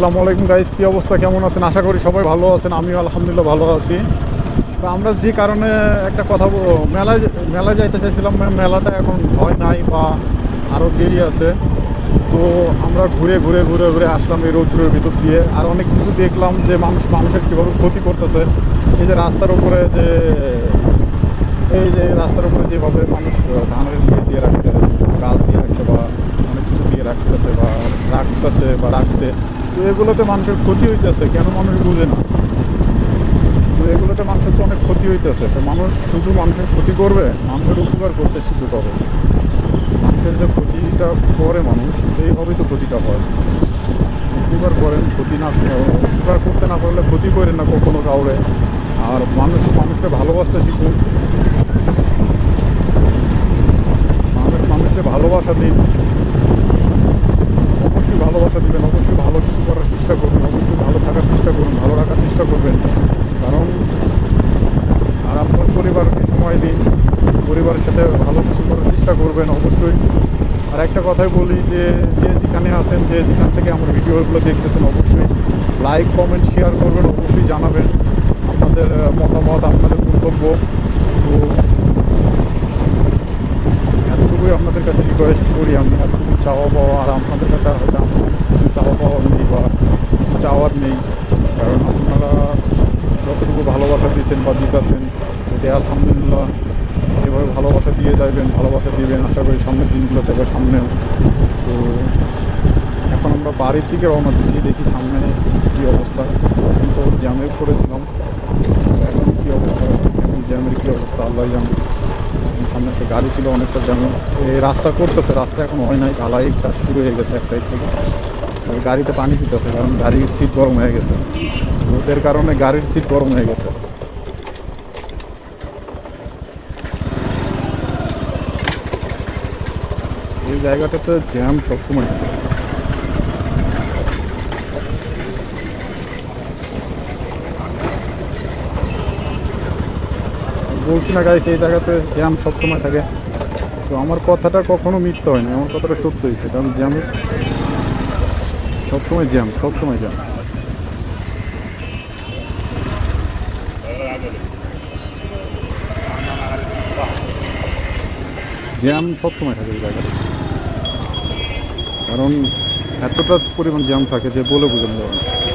আসসালামু আলাইকুম গাইস কী অবস্থা, কেমন আছেন? আশা করি সবাই ভালো আছেন, আমিও আলহামদুলিল্লাহ ভালো আছি। তো আমরা যে কারণে একটা কথা মেলায় মেলায় যাইতে চাইছিলাম মেলাটা এখন হয় নাই বা আরও দেরি আছে। তো আমরা ঘুরে ঘুরে ঘুরে ঘুরে আসলাম এই রৌদ্রের ভিতর দিয়ে। আর অনেক কিছু দেখলাম যে মানুষ, মানুষের কীভাবে ক্ষতি করতেছে। এই যে রাস্তার উপরে যে, এই যে রাস্তার উপরে যেভাবে মানুষ ধানের দিয়ে দিয়ে রাখছে, গাছ দিয়ে রাখছে বা অনেক কিছু দিয়ে রাখতেছে বা রাখতেছে বা রাখছে তো এগুলোতে মানুষের ক্ষতি হইতেছে, কেন মানুষ বুঝে না? তো এগুলোতে মানুষের তো অনেক ক্ষতি হইতেছে, তো মানুষ শুধু মানুষের ক্ষতি করবে? মানুষের উপকার করতে শুধু পাবে মানুষের যে ক্ষতিটা করে মানুষ এইভাবেই তো ক্ষতিটা হয়। উপকার করেন, ক্ষতি না, উপকার করতে না পারলে ক্ষতি করেন না কখনো কাউরে। আর মানুষ মানুষকে ভালোবাসতে শিখুন মানুষ মানুষকে ভালোবাসা দিন অবশ্যই ভালোবাসা দিবেন। অবশ্যই ভালো কিছু করার চেষ্টা করবেন, অবশ্যই ভালো থাকার চেষ্টা করুন ভালো রাখার চেষ্টা করবেন। কারণ আর আপনার পরিবারকে সময় দিন, পরিবারের সাথে ভালো কিছু করার চেষ্টা করবেন, অবশ্যই। আর একটা কথাই বলি যে যে যেখানে আছেন, যে যেখান থেকে আমার ভিডিওগুলো দেখতেছেন, অবশ্যই লাইক কমেন্ট শেয়ার করবেন, অবশ্যই জানাবেন আপনাদের মতামত, আপনাদের মন্তব্য। তো এতটুকুই আপনাদের কাছে রিকোয়েস্ট করি আমি, এতটুকু চাওয়া পাওয়া আর আপনাদের কাছে হয়তো আমার পাওয়া নেই বা চাওয়ার নেই। কারণ আপনারা যতটুকু ভালোবাসা দিয়েছেন বা দিতেছেন, এতে আলহামদুলিল্লাহ এভাবে ভালোবাসা দিয়ে যাবেন ভালোবাসা দিবেন। আশা করি সামনের দিনগুলো থেকে সামনেও। তো এখন আমরা বাড়ির দিকে রওনা দিচ্ছি, দেখি সামনে কী অবস্থা। তো জ্যামে পড়েছিলাম। এখন কী অবস্থা? এখন জ্যামের কী অবস্থা? আল্লাহ জানে। সামনে একটা গাড়ি ছিল, অনেকটা জ্যামে। এই রাস্তা করতেছে, রাস্তা এখন হয় নাই। ঢালাই কাজ শুরু হয়ে গেছে এক সাইড থেকে। গাড়িতে পানি দিতেছে, কারণ গাড়ির সিট গরম হয়ে গেছে। রোদের কারণে গাড়ির সিট গরম হয়ে গেছে। এই জায়গাটাতে জ্যাম সবসময় বলছি না গাড়ি সেই জায়গাতে জ্যাম সবসময় থাকে। তো আমার কথাটা কখনো মিথ্যা হয়নি, আমার কথাটা সত্য হয়েছে, কারণ জ্যাম সবসময় জ্যাম সবসময় জ্যাম। জ্যাম সবসময় থাকে এই কারণ এতটা পরিমাণ জ্যাম থাকে যে বলে বোঝানো যাবে না।